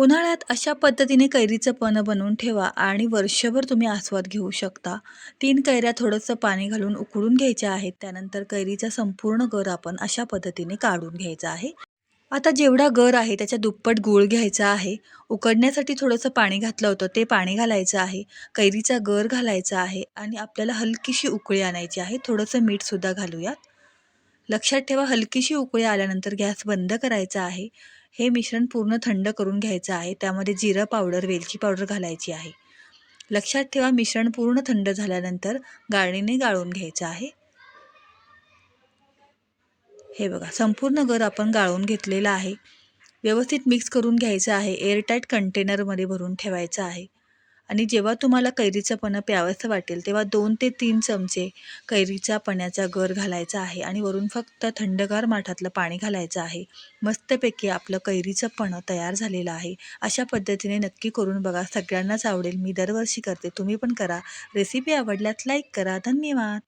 उन्हाळ्यात अशा पद्धतीने कैरीचं पनं बनवून ठेवा आणि वर्षभर तुम्ही आस्वाद घेऊ शकता. तीन कैऱ्या थोडंसं पाणी घालून उकळून घ्यायच्या आहेत. त्यानंतर कैरीचा संपूर्ण गर आपण अशा पद्धतीने काढून घ्यायचा आहे. आता जेवढा गर आहे त्याच्या दुप्पट गूळ घ्यायचा आहे. उकडण्यासाठी थोडंसं पाणी घातलं होतं ते पाणी घालायचं आहे. कैरीचा गर घालायचा आहे आणि आपल्याला हलकीशी उकळी आणायची आहे. थोडंसं मीठसुद्धा घालूयात. लक्षात ठेवा हलकीशी उकळी आल्यानंतर गॅस बंद करायचा आहे. हे मिश्रण पूर्ण थंड करून घ्यायचं आहे. त्यामध्ये जिरं पावडर वेलची पावडर घालायची आहे. लक्षात ठेवा मिश्रण पूर्ण थंड झाल्यानंतर गाळणीने गाळून घ्यायचं आहे. हे बघा संपूर्ण गर आपण गाळून घेतलेलं आहे. व्यवस्थित मिक्स करून घ्यायचं आहे. एअरटाईट कंटेनरमध्ये भरून ठेवायचं आहे. आणि जेव्हा तुम्हाला कैरीचं पणं प्यावंसं वाटेल तेव्हा दोन ते तीन चमचे कैरीचा पण्याचा गर घालायचा आहे आणि वरून फक्त थंडगार माठातलं पाणी घालायचं आहे. मस्तपैकी आपलं कैरीचं पणं तयार झालेलं आहे. अशा पद्धतीने नक्की करून बघा. सगळ्यांनाच आवडेल. मी दरवर्षी करते. तुम्ही पण करा. रेसिपी आवडल्यास लाईक करा. धन्यवाद.